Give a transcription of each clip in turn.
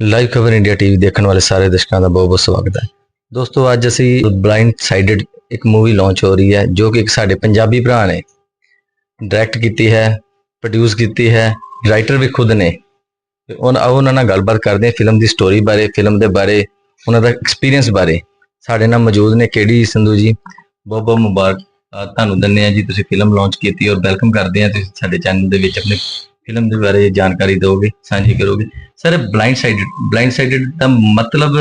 Live ਖਬਰ India TV ਦੇਖਣ ਵਾਲੇ ਸਾਰੇ ਦਰਸ਼ਕਾਂ ਦਾ ਬਹੁਤ ਬਹੁਤ ਸਵਾਗਤ ਹੈ। ਦੋਸਤੋ, ਅੱਜ ਅਸੀਂ ਬਲਾਈਂਡ ਸਾਈਡਡ ਇੱਕ ਮੂਵੀ ਲਾਂਚ ਹੋ ਰਹੀ ਹੈ, ਜੋ ਕਿ ਇੱਕ ਸਾਡੇ ਪੰਜਾਬੀ ਭਰਾ ਨੇ ਡਾਇਰੈਕਟ ਕੀਤੀ ਹੈ ਪ੍ਰੋਡਿਊਸ ਕੀਤੀ ਹੈ ਰਾਈਟਰ ਵੀ ਖੁਦ ਨੇ। ਤੇ ਉਹਨਾਂ ਨਾਲ ਗੱਲਬਾਤ ਕਰਦੇ ਹਾਂ ਫਿਲਮ ਦੀ ਸਟੋਰੀ ਬਾਰੇ ਫਿਲਮ ਦੇ ਬਾਰੇ, ਉਹਨਾਂ ਦਾ ਐਕਸਪੀਰੀਅੰਸ ਬਾਰੇ। ਸਾਡੇ ਨਾਲ ਮੌਜੂਦ ਨੇ ਕੇਡੀ ਸੰਧੂ ਜੀ। ਬਹੁਤ ਬਹੁਤ ਮੁਬਾਰਕ ਤੁਹਾਨੂੰ ਦਿੰਦੇ ਆ ਜੀ, ਤੁਸੀਂ ਫਿਲਮ ਲਾਂਚ ਕੀਤੀ ਔਰ ਵੈਲਕਮ ਕਰਦੇ ਆ ਤੁਸੀਂ ਸਾਡੇ ਚੈਨਲ ਦੇ ਵਿੱਚ ਆਪਣੇ ਫਿਲਮ ਦੇ ਬਾਰੇ ਜਾਣਕਾਰੀ ਦਿਓਗੇ ਸਾਂਝੀ ਕਰੋਗੇ। Sir blind sided blind sided ਦਾ ਮਤਲਬ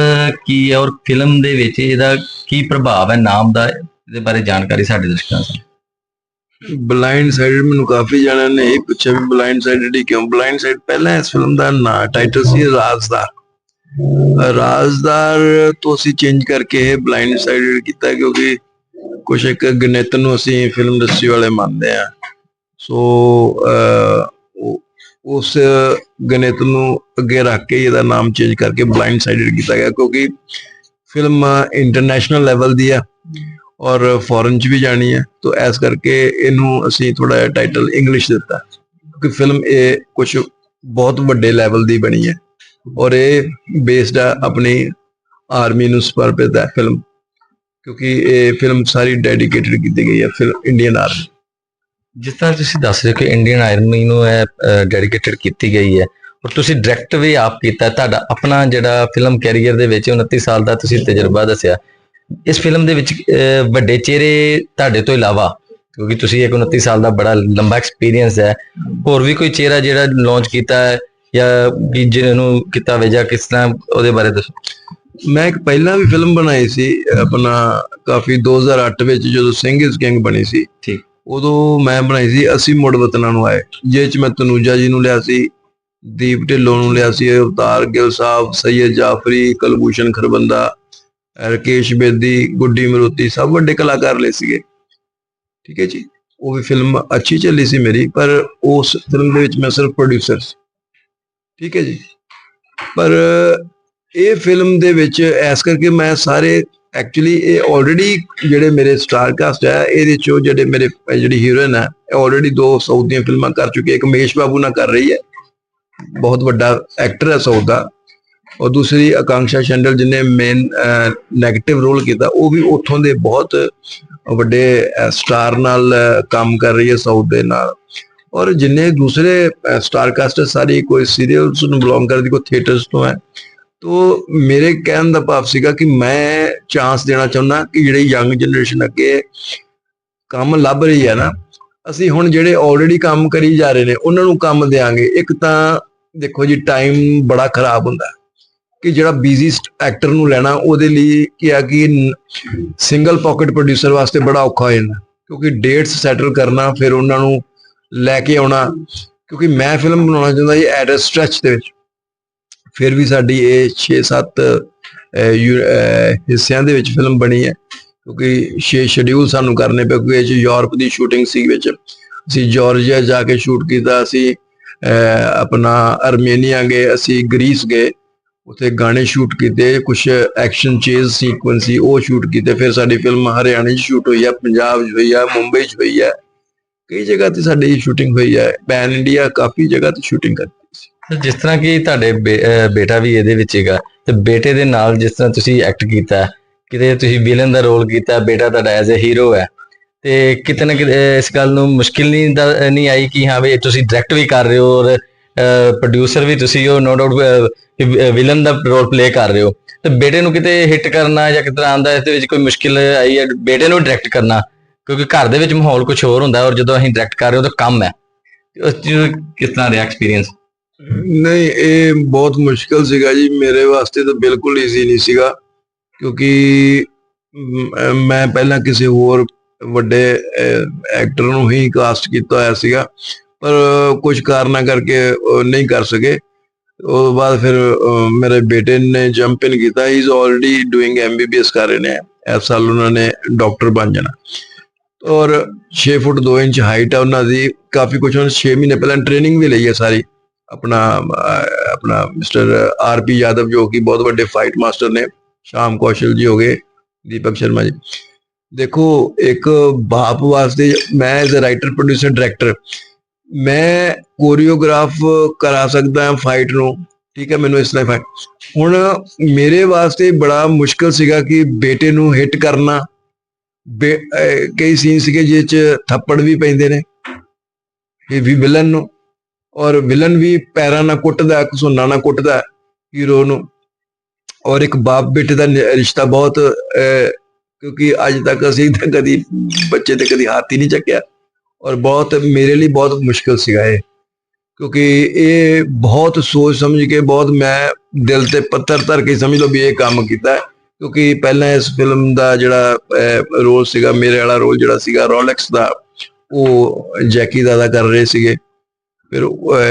ਕੀ ਹੈ ਔਰ ਫਿਲਮ ਦੇ ਵਿੱਚ ਇਹਦਾ ਕੀ ਪ੍ਰਭਾਵ ਹੈ? ਨਾਮ ਦਾ ਇਹਦੇ ਬਾਰੇ ਜਾਣਕਾਰੀ ਸਾਡੇ ਦਰਸ਼ਕਾਂ ਨੂੰ ਬਲਾਈਂਡ ਸਾਈਡਡ ਮੈਨੂੰ ਕਾਫੀ ਜਣਿਆਂ ਨੇ ਇਹ ਪੁੱਛਿਆ ਵੀ ਬਲਾਈਂਡ ਸਾਈਡਡ ਹੀ ਕਿਉਂ? ਬਲਾਈਂਡ ਸਾਈਡ ਪਹਿਲਾਂ ਇਸ ਫਿਲਮ ਦਾ ਨਾਂ ਟਾਈਟਲ ਸੀ ਰਾਜ਼ਦਾਰ। ਰਾਜ਼ਦਾਰ ਤੋਂ ਅਸੀਂ ਚੇਂਜ ਕਰਕੇ ਬਲਾਈਂਡ ਸਾਈਡਡ ਕੀਤਾ ਕਿਉਂਕਿ ਕੁਝ ਇੱਕ ਗਣਿਤ ਨੂੰ ਅਸੀਂ ਫਿਲਮ ਇੰਡਸਟਰੀ ਵਾਲੇ ਮੰਨਦੇ ਆ ਸੋ ਅਹ, ਉਸ ਗਣਿਤ ਨੂੰ ਅੱਗੇ ਰੱਖ ਕੇ ਇਹਦਾ ਨਾਮ ਚੇਂਜ ਕਰਕੇ ਬਲਾਈਂਡ ਸਾਈਡਡ ਕੀਤਾ ਗਿਆ, ਕਿਉਂਕਿ ਫਿਲਮ ਇੰਟਰਨੈਸ਼ਨਲ ਲੈਵਲ ਦੀ ਆ ਔਰ ਫੋਰਨ ਚ ਵੀ ਜਾਣੀ ਹੈ ਤਾਂ ਇਸ ਕਰਕੇ ਇਹਨੂੰ ਅਸੀਂ ਥੋੜਾ ਜਿਹਾ ਟਾਈਟਲ ਇੰਗਲਿਸ਼ ਦਿੱਤਾ, ਕਿਉਂਕਿ ਫਿਲਮ ਇਹ ਕੁਝ ਬਹੁਤ ਵੱਡੇ ਲੈਵਲ ਦੀ ਬਣੀ ਹੈ ਔਰ ਇਹ ਬੇਸਡ ਆ ਆਪਣੀ ਆਰਮੀ ਨੂੰ ਸਮਰਪਿਤ ਹੈ ਫਿਲਮ ਕਿਉਂਕਿ ਇਹ ਫਿਲਮ ਸਾਰੀ ਡੈਡੀਕੇਟਡ ਕੀਤੀ ਗਈ ਹੈ ਫਿਰ ਇੰਡੀਅਨ ਆਰਮੀ ਜਿਸ ਤਰ੍ਹਾਂ ਤੁਸੀਂ ਦੱਸ ਰਹੇ ਹੋ ਕਿ ਇੰਡੀਅਨ ਆਰਮੀ ਨੂੰ ਇਹ ਡੈਡੀਕੇਟਡ ਕੀਤੀ ਗਈ ਹੈ ਔਰ ਤੁਸੀਂ ਡਾਇਰੈਕਟ ਵੀ ਆਪ ਕੀਤਾ। ਤੁਹਾਡਾ ਆਪਣਾ ਜਿਹੜਾ ਫਿਲਮ ਕੈਰੀਅਰ ਦੇ ਵਿੱਚ 29 ਸਾਲ ਦਾ ਤੁਸੀਂ ਤਜਰਬਾ ਦੱਸਿਆ ਇਸ ਫਿਲਮ ਦੇ ਵਿੱਚ ਵੱਡੇ ਚਿਹਰੇ ਤੁਹਾਡੇ ਤੋਂ ਇਲਾਵਾ ਕਿਉਂਕਿ ਤੁਸੀਂ ਇੱਕ 29 ਸਾਲ ਦਾ ਬੜਾ ਲੰਬਾ ਐਕਸਪੀਰੀਅੰਸ ਹੈ ਹੋਰ ਵੀ ਕੋਈ ਚਿਹਰਾ ਜਿਹੜਾ ਲਾਂਚ ਕੀਤਾ ਹੈ ਜਾਂ ਕਿ ਜਿਹਨੂੰ ਕੀਤਾ ਹੋਵੇ ਜਾਂ ਕਿਸ ਤਰ੍ਹਾਂ ਉਹਦੇ ਬਾਰੇ ਦੱਸੋ ਮੈਂ ਇੱਕ ਪਹਿਲਾਂ ਵੀ ਫਿਲਮ ਬਣਾਈ ਸੀ ਆਪਣਾ ਕਾਫੀ 2008 ਵਿੱਚ ਜਦੋਂ ਸਿੰਘ ਇਸ ਕਿੰਗ ਬਣੀ ਸੀ ਠੀਕ। ਉਦੋਂ ਮੈਂ ਬਣਾਈ ਸੀ, ਅਸੀਂ ਮੁੜ ਵਤਨਾਂ ਨੂੰ ਆਏ। ਜਿਹ ਚ ਮੈਂ ਤਨੂਜਾ ਜੀ ਨੂੰ ਲਿਆ ਸੀ, ਦੀਪ ਢਿੱਲੋਂ ਨੂੰ ਲਿਆ ਸੀ, ਅਵਤਾਰ ਗਿੱਲ ਸਾਹਿਬ, ਸੈਯਦ ਜਾਫਰੀ, ਕਲਭੂਸ਼ਣ ਖਰਬੰਦਾ, ਰਕੇਸ਼ ਬੇਦੀ, ਗੁੱਡੀ ਮਰੋਤੀ, ਸਭ ਵੱਡੇ ਕਲਾਕਾਰ ਲਏ ਸੀਗੇ। ਠੀਕ ਹੈ ਜੀ? ਉਹ ਵੀ ਫਿਲਮ ਅੱਛੀ ਚੱਲੀ ਸੀ ਮੇਰੀ, ਪਰ ਉਸ ਫਿਲਮ ਦੇ ਵਿੱਚ ਮੈਂ ਸਿਰਫ ਪ੍ਰੋਡਿਊਸਰ ਸੀ। ਠੀਕ ਹੈ ਜੀ? ਪਰ ਇਹ ਫਿਲਮ ਦੇ ਵਿੱਚ ਐਸ ਕਰਕੇ ਮੈਂ ਸਾਰੇ ਐਕਚੁਅਲੀ ਇਹ ਆਲਰੇਡੀ ਜਿਹੜੇ ਮੇਰੇ ਸਟਾਰ ਕਾਸਟ ਹੈ, ਇਹਦੇ ਚੋਂ ਜਿਹੜੇ ਮੇਰੇ, ਜਿਹੜੀ ਹੀਰੋਇਨ ਹੈ, ਇਹ ਆਲਰੇਡੀ ਦੋ ਸਾਊਥ ਦੀਆਂ ਫਿਲਮਾਂ ਕਰ ਚੁੱਕੀ ਹੈ। ਇੱਕ ਮੇਸ਼ ਬਾਬੂ ਨਾਲ ਕਰ ਰਹੀ ਹੈ। ਬਹੁਤ ਵੱਡਾ ਐਕਟਰ ਹੈ ਸਾਊਥ ਦਾ। ਔਰ ਦੂਸਰੀ ਆਕਾਂਸ਼ਾ ਸ਼ੰਡਲ ਜਿਹਨੇ ਮੇਨ 네ਗੇਟਿਵ ਰੋਲ ਕੀਤਾ, ਉਹ ਵੀ ਉੱਥੋਂ ਦੇ ਬਹੁਤ ਵੱਡੇ ਸਟਾਰ ਨਾਲ ਕੰਮ ਕਰ ਰਹੀ ਹੈ ਸਾਊਥ ਦੇ ਨਾਲ। ਔਰ ਜਿੰਨੇ ਦੂਸਰੇ ਸਟਾਰ ਕਾਸਟ ਸਾਰੀ ਕੋਈ ਸੀਰੀਅਲਸ ਨੂੰ ਬਿਲੋਂਗ ਕਰਦੀ, ਕੋਈ ਥੀਏਟਰਸ ਤੋਂ ਹੈ ਤੋ ਮੇਰੇ ਕਹਿਣ ਦਾ ਭਾਵ ਸੀਗਾ ਕਿ ਮੈਂ ਚਾਂਸ ਦੇਣਾ ਚਾਹੁੰਦਾ ਕਿ ਜਿਹੜੀ ਯੰਗ ਜਨਰੇਸ਼ਨ ਅੱਗੇ ਕੰਮ ਲੱਭ ਰਹੀ ਹੈ ਨਾ, ਅਸੀਂ ਹੁਣ ਜਿਹੜੇ ਆਲਰੇਡੀ ਕੰਮ ਕਰੀ ਜਾ ਰਹੇ ਨੇ, ਉਹਨਾਂ ਨੂੰ ਕੰਮ ਦੇਾਂਗੇ ਇੱਕ ਤਾਂ ਦੇਖੋ ਜੀ ਟਾਈਮ ਬੜਾ ਖਰਾਬ ਹੁੰਦਾ ਕਿ ਜਿਹੜਾ ਬਿਜ਼ੀ ਐਕਟਰ ਨੂੰ ਲੈਣਾ, ਉਹਦੇ ਲਈ ਕੀ ਆ ਕਿ ਸਿੰਗਲ ਪਾਕਟ ਪ੍ਰੋਡਿਊਸਰ ਵਾਸਤੇ ਬੜਾ ਔਖਾ ਹੋ ਜਾਂਦਾ। ਕਿਉਂਕਿ ਡੇਟਸ ਸੈਟਲ ਕਰਨਾ, ਫਿਰ ਉਹਨਾਂ ਨੂੰ ਲੈ ਕੇ ਆਉਣਾ। ਕਿਉਂਕਿ ਮੈਂ ਫਿਲਮ ਬਣਾਉਣਾ ਚਾਹੁੰਦਾ ਜੀ ਐਟ ਅ ਸਟ੍ਰੈਚ ਦੇ ਵਿੱਚ। ਫਿਰ ਵੀ ਸਾਡੀ ਇਹ 6-7 ਹਿੱਸਿਆਂ ਦੇ ਵਿੱਚ ਫਿਲਮ ਬਣੀ ਹੈ। ਕਿਉਂਕਿ 6 ਸ਼ਡਿਊਲ ਸਾਨੂੰ ਕਰਨੇ ਪਏ, ਕਿਉਂਕਿ ਇਹ 'ਚ ਯੂਰਪ ਦੀ ਸ਼ੂਟਿੰਗ ਸੀ ਵਿੱਚ। ਅਸੀਂ ਜਾਰਜੀਆ ਜਾ ਕੇ ਸ਼ੂਟ ਕੀਤਾ, ਅਸੀਂ ਆਪਣਾ ਅਰਮੇਨੀਆ ਗਏ, ਅਸੀਂ ਗ੍ਰੀਸ ਗਏ। ਉੱਥੇ ਗਾਣੇ ਸ਼ੂਟ ਕੀਤੇ ਕੁਝ ਐਕਸ਼ਨ ਚੇਜ਼ ਸੀਕੁਐਂਸ ਸੀ, ਉਹ ਸ਼ੂਟ ਕੀਤੇ। ਫਿਰ ਸਾਡੀ ਫਿਲਮ ਹਰਿਆਣੇ 'ਚ ਸ਼ੂਟ ਹੋਈ ਹੈ, ਪੰਜਾਬ 'ਚ ਹੋਈ ਹੈ, ਮੁੰਬਈ 'ਚ ਹੋਈ ਹੈ। ਕਈ ਜਗ੍ਹਾ ਤੇ ਸਾਡੀ ਸ਼ੂਟਿੰਗ ਹੋਈ ਹੈ। ਪੈਨ ਇੰਡੀਆ ਕਾਫੀ ਜਗ੍ਹਾ ਤੇ ਸ਼ੂਟਿੰਗ ਕਰ। ਜਿਸ ਤਰ੍ਹਾਂ ਕਿ ਤੁਹਾਡੇ ਬੇ- ਬੇਟਾ ਵੀ ਇਹਦੇ ਵਿੱਚ ਹੈਗਾ, ਤੇ ਬੇਟੇ ਦੇ ਨਾਲ ਜਿਸ ਤਰ੍ਹਾਂ ਤੁਸੀਂ ਐਕਟ ਕੀਤਾ, ਕਿਤੇ ਤੁਸੀਂ ਵਿਲਨ ਦਾ ਰੋਲ ਕੀਤਾ, ਬੇਟਾ ਤੁਹਾਡਾ ਐਜ਼ ਅ ਹੀਰੋ ਹੈ, ਤੇ ਕਿਤੇ ਨਾ ਕਿਤੇ, ਇਸ ਗੱਲ ਨੂੰ ਮੁਸ਼ਕਿਲ ਨਹੀਂ ਦਾ- ਨਹੀਂ ਆਈ ਕਿ ਹਾਂ ਵੀ ਤੁਸੀਂ ਡਾਇਰੈਕਟ ਵੀ ਕਰ ਰਹੇ ਹੋ ਔਰ ਪ੍ਰੋਡਿਊਸਰ ਵੀ ਤੁਸੀਂ ਹੋ ਨੋ ਡਾਊਟ ਵਿਲਨ ਦਾ ਰੋਲ ਪਲੇ ਕਰ ਰਹੇ ਹੋ, ਤੇ ਬੇਟੇ ਨੂੰ ਕਿਤੇ ਹਿੱਟ ਕਰਨਾ ਜਾਂ ਕਿਤੇ ਆਂਦਾ ਇਸ ਦੇ ਵਿੱਚ ਕੋਈ ਮੁਸ਼ਕਿਲ ਆਈ ਹੈ, ਬੇਟੇ ਨੂੰ ਡਾਇਰੈਕਟ ਕਰਨਾ, ਕਿਉਂਕਿ ਘਰ ਦੇ ਵਿੱਚ ਮਾਹੌਲ ਕੁਝ ਹੋਰ ਹੁੰਦਾ ਔਰ ਜਦੋਂ ਅਸੀਂ ਡਾਇਰੈਕਟ ਕਰ ਰਹੇ ਹਾਂ ਤਾਂ ਕੰਮ ਹੈ ਉਸ ਚੀਜ਼ ਕਿਸ ਤਰ੍ਹਾਂ ਰਿਹਾ ਐਕਸਪੀਰੀਅੰਸ ਨਹੀਂ, ਇਹ ਬਹੁਤ ਮੁਸ਼ਕਲ ਸੀਗਾ ਜੀ। ਮੇਰੇ ਵਾਸਤੇ ਤਾਂ ਬਿਲਕੁਲ ਈਜ਼ੀ ਨਹੀਂ ਸੀਗਾ। ਕਿਉਂਕਿ ਮੈਂ ਪਹਿਲਾਂ ਕਿਸੇ ਹੋਰ ਵੱਡੇ ਐਕਟਰ ਨੂੰ ਹੀ ਕਾਸਟ ਕੀਤਾ ਹੋਇਆ ਸੀਗਾ। ਪਰ ਕੁਝ ਕਾਰਨਾਂ ਕਰਕੇ ਨਹੀਂ ਕਰ ਸਕੇ। ਉਸ ਤੋਂ ਬਾਅਦ ਫਿਰ ਮੇਰੇ ਬੇਟੇ ਨੇ ਜੰਪ ਇਨ ਕੀਤਾ। He is already doing MBBS ਕਰ ਰਹੇ ਨੇ। ਇਸ ਸਾਲ ਉਹਨਾਂ ਨੇ ਡਾਕਟਰ ਬਣ ਜਾਣਾ। ਔਰ 6 ਫੁੱਟ 2 ਇੰਚ ਹਾਈਟ ਆ ਉਹਨਾਂ ਦੀ। ਕਾਫੀ ਕੁਝ ਉਹਨਾਂ 6 ਮਹੀਨੇ ਪਹਿਲਾਂ ਟ੍ਰੇਨਿੰਗ ਵੀ ਲਈ ਹੈ ਸਾਰੀ। ਆਪਣਾ ਆਪਣਾ ਮਿਸਟਰ ਆਰ ਪੀ ਯਾਦਵ ਜੋ ਕਿ ਬਹੁਤ ਵੱਡੇ ਫਾਈਟ ਮਾਸਟਰ ਨੇ, ਸ਼ਾਮ ਕੌਸ਼ਲ ਜੀ ਹੋ ਗਏ, ਦੀਪਕ ਸ਼ਰਮਾ ਜੀ। ਦੇਖੋ, ਇੱਕ ਬਾਪ ਵਾਸਤੇ ਮੈਂ as a writer producer director ਮੈਂ ਕੋਰੀਓਗ੍ਰਾਫ ਕਰਾ ਸਕਦਾ ਹਾਂ ਫਾਈਟ ਨੂੰ, ਠੀਕ ਹੈ, ਮੈਨੂੰ ਇਸ ਤਰ੍ਹਾਂ ਫਾਈਟ ਹੁਣ ਮੇਰੇ ਵਾਸਤੇ ਬੜਾ ਮੁਸ਼ਕਲ ਸੀਗਾ ਕਿ ਬੇਟੇ ਨੂੰ ਹਿੱਟ ਕਰਨਾ। ਬੇ- ਕਈ ਸੀਨ ਸੀਗੇ ਜਿਹਦੇ ਚ ਥੱਪੜ ਵੀ ਪੈਂਦੇ ਨੇ ਇਹ ਵੀ ਵਿਲਨ ਨੂੰ। ਔਰ ਵਿਲਨ ਵੀ ਪੈਰਾਂ ਨਾਲ ਕੁੱਟਦਾ ਘਸੁੰਨਾ ਨਾਲ ਕੁੱਟਦਾ ਹੀਰੋ ਨੂੰ। ਔਰ ਇੱਕ ਬਾਪ ਬੇਟੇ ਦਾ ਰਿਸ਼ਤਾ ਬਹੁਤ ਕਿਉਂਕਿ ਅੱਜ ਤੱਕ ਅਸੀਂ ਤਾਂ ਕਦੀ ਬੱਚੇ ਤੇ ਕਦੀ ਹੱਥ ਹੀ ਨਹੀਂ ਚੱਕਿਆ। ਔਰ ਬਹੁਤ, ਮੇਰੇ ਲਈ ਬਹੁਤ ਮੁਸ਼ਕਲ ਸੀਗਾ ਇਹ। ਕਿਉਂਕਿ ਇਹ ਬਹੁਤ ਸੋਚ ਸਮਝ ਕੇ, ਬਹੁਤ ਮੈਂ ਦਿਲ ਤੇ ਪੱਥਰ ਧਰ ਕੇ ਸਮਝ ਲਓ ਵੀ ਇਹ ਕੰਮ ਕੀਤਾ। ਕਿਉਂਕਿ ਪਹਿਲਾਂ ਇਸ ਫਿਲਮ ਦਾ ਜਿਹੜਾ ਰੋਲ ਸੀਗਾ, ਮੇਰੇ ਵਾਲਾ ਰੋਲ ਜਿਹੜਾ ਸੀਗਾ ਰੋਲੈਕਸ ਦਾ, ਉਹ ਜੈਕੀ ਦਾਦਾ ਕਰ ਰਹੇ ਸੀਗੇ। ਫਿਰ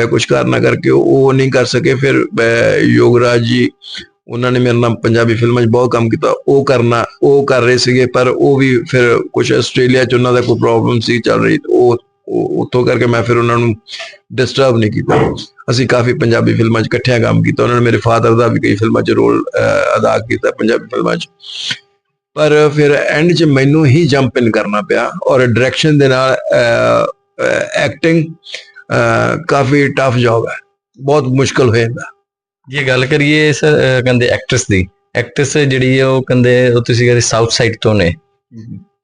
ਕੁਝ ਕਾਰਨਾਂ ਕਰਕੇ ਉਹ ਨਹੀਂ ਕਰ ਸਕੇ। ਫਿਰ ਯੋਗਰਾਜ ਜੀ, ਉਹਨਾਂ ਨੇ ਮੇਰੇ ਨਾਲ ਪੰਜਾਬੀ ਫਿਲਮਾਂ 'ਚ ਬਹੁਤ ਕੰਮ ਕੀਤਾ। ਉਹ ਕਰਨਾ ਉਹ ਕਰ ਰਹੇ ਸੀਗੇ, ਪਰ ਉਹ ਵੀ ਫਿਰ ਕੁਝ ਆਸਟ੍ਰੇਲੀਆ 'ਚ ਉਹਨਾਂ ਦਾ ਕੋਈ ਪ੍ਰੋਬਲਮ ਸੀ, ਚੱਲ ਰਹੀ। ਉਹ ਉਹ- ਕਰਕੇ ਮੈਂ ਫਿਰ ਉਹਨਾਂ ਨੂੰ ਡਿਸਟਰਬ ਨਹੀਂ ਕੀਤਾ। ਅਸੀਂ ਕਾਫੀ ਪੰਜਾਬੀ ਫਿਲਮਾਂ 'ਚ ਇਕੱਠਿਆਂ ਕੰਮ ਕੀਤਾ। ਉਹਨਾਂ ਨੇ ਮੇਰੇ ਫਾਦਰ ਦਾ ਵੀ ਕਈ ਫਿਲਮਾਂ 'ਚ ਰੋਲ ਅਦਾ ਕੀਤਾ ਪੰਜਾਬੀ ਫਿਲਮਾਂ 'ਚ। ਪਰ ਫਿਰ ਐਂਡ 'ਚ ਮੈਨੂੰ ਹੀ ਜੰਪ ਇਨ ਕਰਨਾ ਪਿਆ ਔਰ ਡਾਇਰੈਕਸ਼ਨ ਦੇ ਨਾਲ ਐਕਟਿੰਗ ਕਾਫੀ ਟਫ ਜੌਬ ਹੈ। ਬਹੁਤ ਮੁਸ਼ਕਲ ਹੋ ਜਾਂਦਾ। ਜੇ ਗੱਲ ਕਰੀਏ ਸਰ ਕਹਿੰਦੇ ਐਕਟਰਸ ਦੀ ਐਕਟਰਸ ਜਿਹੜੀ ਹੈ ਉਹ ਕਹਿੰਦੇ ਉਹ ਤੁਸੀਂ ਕਹਿੰਦੇ ਸਾਊਥ ਸਾਈਡ ਤੋਂ ਨੇ।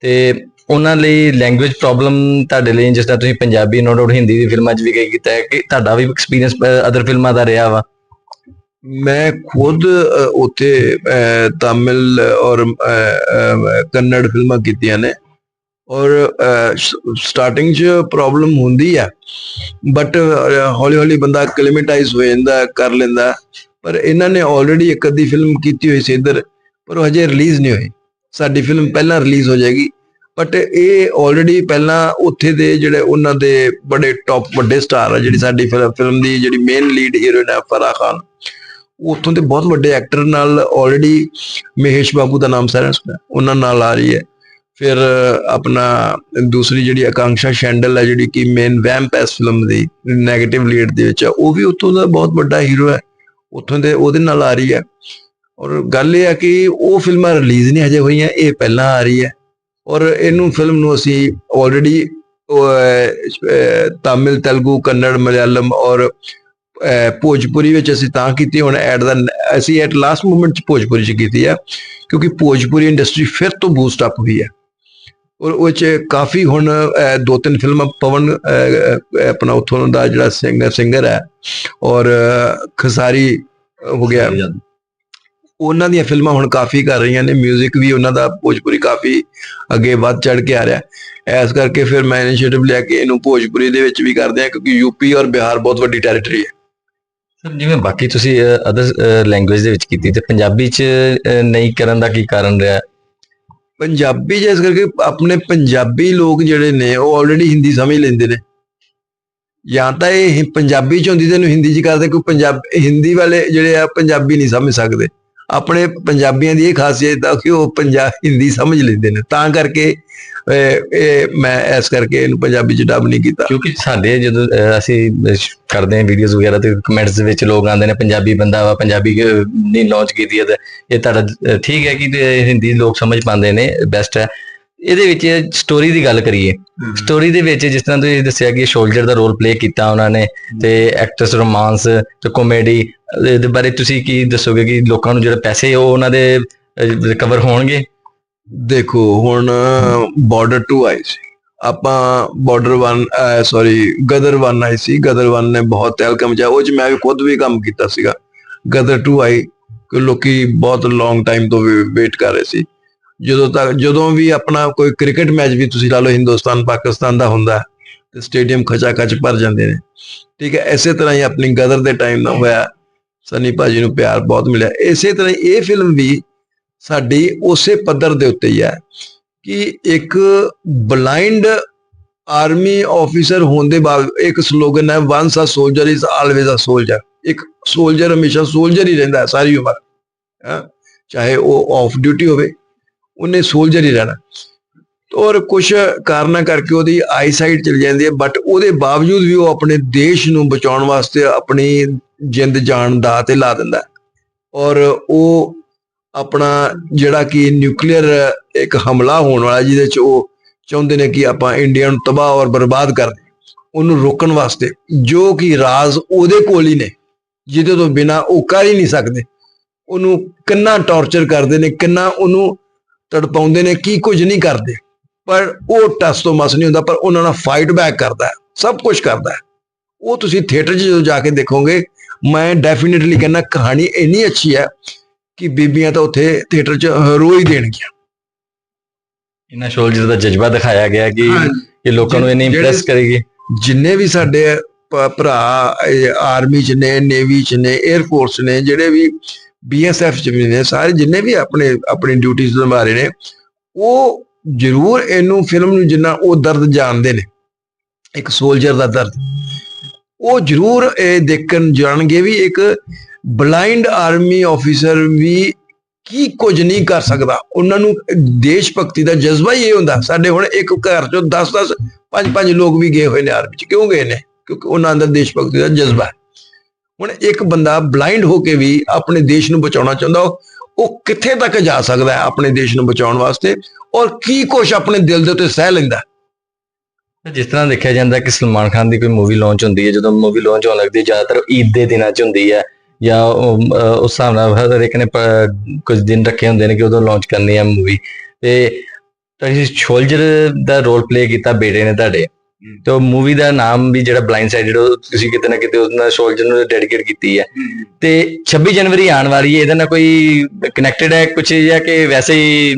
ਤੇ ਉਹਨਾਂ ਲਈ ਲੈਂਗੁਏਜ ਪ੍ਰੋਬਲਮ ਤੁਹਾਡੇ ਲਈ ਜਿਸ ਤਰ੍ਹਾਂ ਤੁਸੀਂ ਪੰਜਾਬੀ ਨੋ ਡਾਊਟ ਹਿੰਦੀ ਦੀ ਫਿਲਮਾਂ 'ਚ ਵੀ ਕਈ ਕੀਤਾ ਹੈ ਕਿ ਤੁਹਾਡਾ ਵੀ ਐਕਸਪੀਰੀਅੰਸ ਅਦਰ ਫਿਲਮਾਂ ਦਾ ਰਿਹਾ ਵਾ। ਮੈਂ ਖੁਦ ਅ, ਤਾਮਿਲ ਔਰ ਕੰਨੜ ਫਿਲਮਾਂ ਕੀਤੀਆਂ ਨੇ। ਔਰ ਸਟਾਰਟਿੰਗ 'ਚ ਪ੍ਰੋਬਲਮ ਹੁੰਦੀ ਹੈ ਬਟ ਹੌਲੀ ਹੌਲੀ ਬੰਦਾ ਕਲਿਮੇਟਾਈਜ਼ ਹੋ ਜਾਂਦਾ, ਕਰ ਲੈਂਦਾ। ਪਰ ਇਹਨਾਂ ਨੇ ਆਲਰੇਡੀ ਇੱਕ ਅੱਧੀ ਫਿਲਮ ਕੀਤੀ ਹੋਈ ਸੀ ਇੱਧਰ, ਪਰ ਉਹ ਹਜੇ ਰਿਲੀਜ਼ ਨਹੀਂ ਹੋਈ। ਸਾਡੀ ਫਿਲਮ ਪਹਿਲਾਂ ਰਿਲੀਜ਼ ਹੋ ਜਾਏਗੀ। ਬਟ ਇਹ ਆਲਰੇਡੀ ਪਹਿਲਾਂ ਉੱਥੇ ਦੇ ਜਿਹੜੇ ਉਹਨਾਂ ਦੇ ਬੜੇ ਟੌਪ ਵੱਡੇ ਸਟਾਰ ਆ, ਜਿਹੜੀ ਸਾਡੀ ਫਿਲਮ ਦੀ ਜਿਹੜੀ ਮੇਨ ਲੀਡ ਹੀਰੋਇਨ ਹੈ ਫਰਾ ਖਾਨ ਉੱਥੋਂ ਦੇ ਬਹੁਤ ਵੱਡੇ ਐਕਟਰ ਨਾਲ ਆਲਰੇਡੀ ਮਹੇਸ਼ ਬਾਬੂ ਦਾ ਨਾਮ ਸਾਰਿਆਂ ਨੂੰ ਸੁਣਿਆ। ਉਹਨਾਂ ਨਾਲ ਆ ਰਹੀ ਹੈ। ਫਿਰ ਆਪਣਾ ਦੂਸਰੀ ਜਿਹੜੀ ਆਕਾਂਸ਼ਾ ਸ਼ੈਂਡਲ ਹੈ, ਜਿਹੜੀ ਕਿ ਮੇਨ ਵੈਂਪ ਇਸ ਫਿਲਮ ਦੀ 네ਗੇਟਿਵ ਲੀਡ ਦੇ ਵਿੱਚ, ਉਹ ਵੀ ਉੱਥੋਂ ਦਾ ਬਹੁਤ ਵੱਡਾ ਹੀਰੋ ਹੈ। ਉੱਥੋਂ ਦੇ ਉਹਦੇ ਨਾਲ ਆ ਰਹੀ ਹੈ। ਔਰ ਗੱਲ ਇਹ ਹੈ ਕਿ ਉਹ ਫਿਲਮਾਂ ਰਿਲੀਜ਼ ਨਹੀਂ ਹਜੇ ਹੋਈਆਂ, ਇਹ ਪਹਿਲਾਂ ਆ ਰਹੀ ਹੈ। ਔਰ ਇਹਨੂੰ ਫਿਲਮ ਨੂੰ ਅਸੀਂ ਆਲਰੇਡੀ ਤਾਮਿਲ, ਤੇਲਗੂ, ਕੰਨੜ, ਮਲਿਆਲਮ ਔਰ ਭੋਜਪੁਰੀ ਵਿੱਚ ਅਸੀਂ ਤਾਂ ਕੀਤੀ, ਹੁਣ ਐਟ ਦਾ ਅਸੀਂ ਐਟ ਲਾਸਟ ਮੂਮੈਂਟ ਚ ਭੋਜਪੁਰੀ ਚ ਕੀਤੀ ਆ ਕਿਉਂਕਿ ਭੋਜਪੁਰੀ ਇੰਡਸਟਰੀ ਫਿਰ ਤੋਂ ਬੂਸਟ ਅਪ ਹੋਈ ਹੈ। ਔਰ ਉਹ ਚ ਕਾਫੀ ਹੁਣ ਦੋ ਤਿੰਨ ਫਿਲਮਾਂ ਪਵਨ ਆਪਣਾ ਉੱਥੋਂ ਦਾ ਜਿਹੜਾ ਸਿੰਗਰ ਸਿੰਗਰ ਹੈ ਔਰ ਖਸਾਰੀ ਹੋ ਗਿਆ। ਉਹਨਾਂ ਦੀਆਂ ਫਿਲਮਾਂ ਹੁਣ ਕਾਫੀ ਕਰ ਰਹੀਆਂ ਨੇ। 뮤직 ਵੀ ਉਹਨਾਂ ਦਾ ਭੋਜਪੁਰੀ ਕਾਫੀ ਅੱਗੇ ਵੱਧ ਚੜ ਕੇ ਆ ਰਿਹਾ ਹੈ। ਇਸ ਕਰਕੇ ਫਿਰ ਮੈਂ ਇਨੀਸ਼ੀਏਟਿਵ ਲਿਆ ਕਿ ਇਹਨੂੰ ਭੋਜਪੁਰੀ ਦੇ ਵਿੱਚ ਵੀ ਕਰਦੇ ਆ ਕਿਉਂਕਿ ਯੂਪੀ ਔਰ ਬਿਹਾਰ ਬਹੁਤ ਵੱਡੀ ਟੈਰੀਟਰੀ ਹੈ। ਸਰ ਜਿਵੇਂ ਬਾਕੀ ਤੁਸੀਂ ਅਦਰ ਲੈਂਗੁਏਜ ਦੇ ਵਿੱਚ ਕੀਤੀ ਤੇ ਪੰਜਾਬੀ 'ਚ ਨਹੀਂ ਕਰਨ ਦਾ ਕੀ ਕਾਰਨ ਰਿਹਾ? ਪੰਜਾਬੀ ਜਿਸ ਕਰਕੇ ਆਪਣੇ ਪੰਜਾਬੀ ਲੋਕ ਜਿਹੜੇ ਨੇ, ਉਹ ਆਲਰੇਡੀ ਹਿੰਦੀ ਸਮਝ ਲੈਂਦੇ ਨੇ। ਜਾਂ ਤਾਂ ਇਹ ਪੰਜਾਬੀ ਚ ਹੁੰਦੀ ਤੇ ਇਹਨੂੰ ਹਿੰਦੀ ਚ ਕਰਦੇ ਕੋਈ ਪੰਜਾਬ, ਹਿੰਦੀ ਵਾਲੇ ਜਿਹੜੇ ਆ, ਪੰਜਾਬੀ ਨਹੀਂ ਸਮਝ ਸਕਦੇ। ਆਪਣੇ ਪੰਜਾਬੀਆਂ ਦੀ ਇਹ ਖਾਸੀਅਤ ਆ ਕਿ ਉਹ ਪੰਜਾਬ ਹਿੰਦੀ ਸਮਝ ਲੈਂਦੇ ਨੇ। ਤਾਂ ਕਰਕੇ ਇਹ ਮੈਂ ਇਸ ਕਰਕੇ ਇਹਨੂੰ ਪੰਜਾਬੀ ਚ ਡਬ ਨਹੀਂ ਕੀਤਾ। ਕਿਉਂਕਿ ਸਾਡੇ ਜਦੋਂ ਅਸੀਂ ਕਰਦੇ ਹਾਂ ਵੀਡੀਓਜ਼ ਵਗੈਰਾ ਤੇ ਕਮੈਂਟਸ ਦੇ ਵਿੱਚ ਲੋਕ ਆਉਂਦੇ ਨੇ ਪੰਜਾਬੀ ਬੰਦਾ ਵਾ ਪੰਜਾਬੀ ਨਹੀਂ ਲਾਂਚ ਕੀਤੀ ਹੈ ਇਹ ਤੁਹਾਡਾ ਠੀਕ ਹੈ ਕਿ ਹਿੰਦੀ ਲੋਕ ਸਮਝ ਪਾਉਂਦੇ ਨੇ ਬੈਸਟ ਹੈ। ਇਹਦੇ ਵਿੱਚ ਸਟੋਰੀ ਦੀ ਗੱਲ ਕਰੀਏ। ਸਟੋਰੀ ਦੇ ਵਿੱਚ ਜਿਸ ਤਰ੍ਹਾਂ ਤੁਸੀਂ ਦੱਸਿਆ ਕਿ ਸ਼ੋਲਜਰ ਦਾ ਰੋਲ ਪਲੇ ਕੀਤਾ ਉਹਨਾਂ ਨੇ ਤੇ ਐਕਟਰਸ ਰੋਮਾਂਸ ਤੇ ਕਾਮੇਡੀ ਇਹਦੇ ਬਾਰੇ ਤੁਸੀਂ ਕੀ ਦੱਸੋਗੇ ਕਿ ਲੋਕਾਂ ਨੂੰ ਜਿਹੜੇ ਪੈਸੇ ਉਹ ਉਹਨਾਂ ਦੇ ਰਿਕਵਰ ਹੋਣਗੇ? ਦੇਖੋ, ਹੁਣ ਬਾਰਡਰ 2 ਆਈ ਸੀ। ਆਪਾਂ ਬਾਰਡਰ 1 ਸੌਰੀ ਗਦਰ 1 ਆਈ ਸੀ। ਗਦਰ 1 ਨੇ ਬਹੁਤ ਵੈਲਕਮ ਜਾ ਉਹ ਚ ਮੈਂ ਵੀ ਖੁਦ ਵੀ ਕੰਮ ਕੀਤਾ ਸੀਗਾ। ਗਦਰ 2 ਆਈ, ਕਿ ਲੋਕੀ ਬਹੁਤ ਲੌਂਗ ਟਾਈਮ ਤੋਂ ਵੇਟ ਕਰ ਰਹੇ ਸੀ। ਜਦੋਂ ਤੱਕ, ਜਦੋਂ ਵੀ ਆਪਣਾ ਕੋਈ ਕ੍ਰਿਕਟ ਮੈਚ ਵੀ ਤੁਸੀਂ ਲਾ ਲਓ, ਹਿੰਦੁਸਤਾਨ, ਪਾਕਿਸਤਾਨ ਦਾ ਹੁੰਦਾ, ਤੇ ਸਟੇਡੀਅਮ ਖਚਾ ਖਚ ਭਰ ਜਾਂਦੇ ਨੇ। ਠੀਕ ਹੈ, ਇਸੇ ਤਰ੍ਹਾਂ ਹੀ ਆਪਣੀ ਗਦਰ ਦੇ ਟਾਈਮ ਦਾ ਹੋਇਆ। ਸਨੀ ਭਾਜੀ ਨੂੰ ਪਿਆਰ ਬਹੁਤ ਮਿਲਿਆ। ਇਸੇ ਤਰ੍ਹਾਂ ਹੀ ਇਹ ਫਿਲਮ ਵੀ ਸਾਡੀ ਉਸੇ ਪੱਧਰ ਦੇ ਉੱਤੇ ਹੀ ਹੈ ਕਿ ਇੱਕ ਬਲਾਈਂਡ ਆਰਮੀ ਆਫੀਸਰ ਹੋਣ ਦੇ ਬਾਵਜੂਦ ਇੱਕ ਸਲੋਗਨ ਹੈ once a soldier is always a soldier ਇੱਕ ਸੋਲਜਰ ਹਮੇਸ਼ਾ ਸੋਲਜਰ ਹੀ ਰਹਿੰਦਾ ਹੈ, ਸਾਰੀ ਉਮਰ। ਹੈਂ। ਚਾਹੇ ਉਹ ਆਫ ਡਿਊਟੀ ਹੋਵੇ, ਉਹਨੇ ਸੋਲਜਰ ਹੀ ਰਹਿਣਾ। ਔਰ ਕੁਝ ਕਾਰਨਾਂ ਕਰਕੇ ਉਹਦੀ ਆਈਸਾਈਟ ਚਲੀ ਜਾਂਦੀ ਹੈ ਬਟ ਉਹਦੇ ਬਾਵਜੂਦ ਵੀ ਉਹ ਆਪਣੇ ਦੇਸ਼ ਨੂੰ ਬਚਾਉਣ ਵਾਸਤੇ ਆਪਣੀ ਜਿੰਦ ਜਾਨ ਦਾ ਤੇ ਲਾ ਦਿੰਦਾ ਔਰ ਉਹ ਆਪਣਾ ਜਿਹੜਾ ਕਿ ਨਿਊਕਲੀਅਰ ਇੱਕ ਹਮਲਾ ਹੋਣ ਵਾਲਾ ਜਿਹਦੇ ਚ ਉਹ ਚਾਹੁੰਦੇ ਨੇ ਕਿ ਆਪਾਂ ਇੰਡੀਆ ਨੂੰ ਤਬਾਹ ਔਰ ਬਰਬਾਦ ਕਰ ਉਹਨੂੰ ਰੋਕਣ ਵਾਸਤੇ ਜੋ ਕਿ ਰਾਜ਼ ਉਹਦੇ ਕੋਲ ਹੀ ਨੇ, ਜਿਹਦੇ ਤੋਂ ਬਿਨਾ ਉਹ ਕਰ ਹੀ ਨਹੀਂ ਸਕਦੇ। ਉਹਨੂੰ ਕਿੰਨਾ ਟੌਰਚਰ ਕਰਦੇ ਨੇ, ਕਿੰਨਾ ਉਹਨੂੰ ਤੜਪਾਉਂਦੇ ਨੇ, ਕੀ ਕੁਝ ਨਹੀਂ ਕਰਦੇ। ਪਰ ਉਹ ਟਸ ਤੋਂ ਮਸ ਨਹੀਂ ਹੁੰਦਾ, ਪਰ ਉਹਨਾਂ ਨਾਲ ਫਾਈਟ ਬੈਕ ਕਰਦਾ ਹੈ, ਸਭ ਕੁਝ ਕਰਦਾ ਹੈ। ਉਹ ਤੁਸੀਂ ਥੀਏਟਰ 'ਚ ਜਦੋਂ ਜਾ ਕੇ ਦੇਖੋਗੇ, ਮੈਂ ਡੈਫੀਨਿਟਲੀ ਕਹਿੰਦਾ ਕਹਾਣੀ ਇੰਨੀ ਅੱਛੀ ਹੈ ਕਿ ਬੀਬੀਆਂ ਤਾਂ ਉੱਥੇ ਥੀਏਟਰ 'ਚ ਰੋ ਹੀ ਦੇਣਗੀਆਂ। ਇਹਨਾਂ ਸੋਲਜਰ ਦਾ ਜਜ਼ਬਾ ਦਿਖਾਇਆ ਗਿਆ ਕਿ ਇਹ ਲੋਕਾਂ ਨੂੰ ਇਹਨੇ ਇੰਪ੍ਰੈਸ ਕਰੇਗੀ। ਜਿੰਨੇ ਵੀ ਸਾਡੇ ਭਰਾ ਆਰਮੀ ਚ ਨੇ ਨੇਵੀ ਚ ਨੇ 에ਅਰ ਫੋਰਸ ਨੇ ਜਿਹੜੇ ਵੀ ਬੀਐਸਐਫ ਚ ਵੀ ਨੇ ਸਾਰੇ ਜਿੰਨੇ ਵੀ ਆਪਣੇ ਆਪਣੀ ਡਿਊਟੀਆਂ ਨਿਭਾ ਰਹੇ ਨੇ ਉਹ ਜ਼ਰੂਰ ਇਹਨੂੰ ਫਿਲਮ ਨੂੰ ਜਿੰਨਾ ਉਹ ਦਰਦ ਜਾਣਦੇ ਨੇ ਇੱਕ ਸੋਲਜਰ ਦਾ ਦਰਦ ਉਹ ਜ਼ਰੂਰ ਇਹ ਦੇਖਣ ਜਾਣਗੇ ਵੀ ਇੱਕ ਬਲਾਈਂਡ ਆਰਮੀ ਆਫੀਸਰ ਵੀ ਕੀ ਕੁਝ ਨਹੀਂ ਕਰ ਸਕਦਾ। ਉਹਨਾਂ ਨੂੰ ਦੇਸ਼ ਭਗਤੀ ਦਾ ਜਜ਼ਬਾ ਹੀ ਇਹ ਹੁੰਦਾ। ਸਾਡੇ ਹੁਣ ਇੱਕ ਘਰ ਚੋਂ 10-10 ਪੰਜ ਪੰਜ ਲੋਕ ਵੀ ਗਏ ਹੋਏ ਨੇ ਆਰਮੀ ਚ। ਕਿਉਂ ਗਏ ਨੇ? ਕਿਉਂਕਿ ਉਹਨਾਂ ਅੰਦਰ ਦੇਸ਼ ਭਗਤੀ ਦਾ ਜਜ਼ਬਾ। ਹੁਣ ਇੱਕ ਬੰਦਾ ਬਲਾਈਂਡ ਹੋ ਕੇ ਵੀ ਆਪਣੇ ਦੇਸ਼ ਨੂੰ ਬਚਾਉਣਾ ਚਾਹੁੰਦਾ, ਉਹ- ਕਿੱਥੇ ਤੱਕ ਜਾ ਸਕਦਾ ਹੈ ਆਪਣੇ ਦੇਸ਼ ਨੂੰ ਬਚਾਉਣ ਵਾਸਤੇ? ਔਰ ਕੀ ਕੁਛ ਆਪਣੇ ਦਿਲ ਦੇ ਉੱਤੇ ਸਹਿ ਲੈਂਦਾ? ਜਿਸ ਤਰ੍ਹਾਂ ਦੇਖਿਆ ਜਾਂਦਾ ਕਿ ਸਲਮਾਨ ਖਾਨ ਦੀ ਕੋਈ ਮੂਵੀ ਲਾਂਚ ਹੁੰਦੀ ਹੈ, ਜਦੋਂ ਮੂਵੀ ਲਾਂਚ ਹੋਣ ਲੱਗਦੀ ਹੈ, ਜ਼ਿਆਦਾਤਰ ਈਦ ਦੇ ਦਿਨਾਂ 'ਚ ਹੁੰਦੀ ਹੈ। ਜਾਂ ਉਸ ਹਿਸਾਬ ਨਾਲ ਹਰ ਇੱਕ ਨੇ ਕੁਝ ਦਿਨ ਰੱਖੇ ਹੁੰਦੇ ਨੇ ਕਿ ਉਦੋਂ ਲਾਂਚ ਕਰਨੀ ਹੈ ਮੂਵੀ ਤੇ ਤੁਸੀਂ ਸੋਲਜਰ ਦਾ ਰੋਲ ਪਲੇ ਕੀਤਾ ਬੇਟੇ ਨੇ ਤੁਹਾਡੇ। ਤੇ ਮੂਵੀ ਦਾ ਨਾਮ ਵੀ ਜਿਹੜਾ ਬਲਾਈਂਡ ਸਾਈਡਡ ਉਹ ਤੁਸੀਂ ਕਿਤੇ ਨਾ ਕਿਤੇ ਉਹਨਾਂ ਸੋਲਜਰ ਨੂੰ ਡੈਡੀਕੇਟ ਕੀਤੀ ਹੈ ਤੇ 26 ਜਨਵਰੀ ਆਉਣ ਵਾਲੀ ਹੈ ਇਹਦੇ ਨਾਲ ਕੋਈ ਕਨੈਕਟਡ ਹੈ ਕੁਝ ਜਾਂ ਕਿ ਵੈਸੇ ਹੀ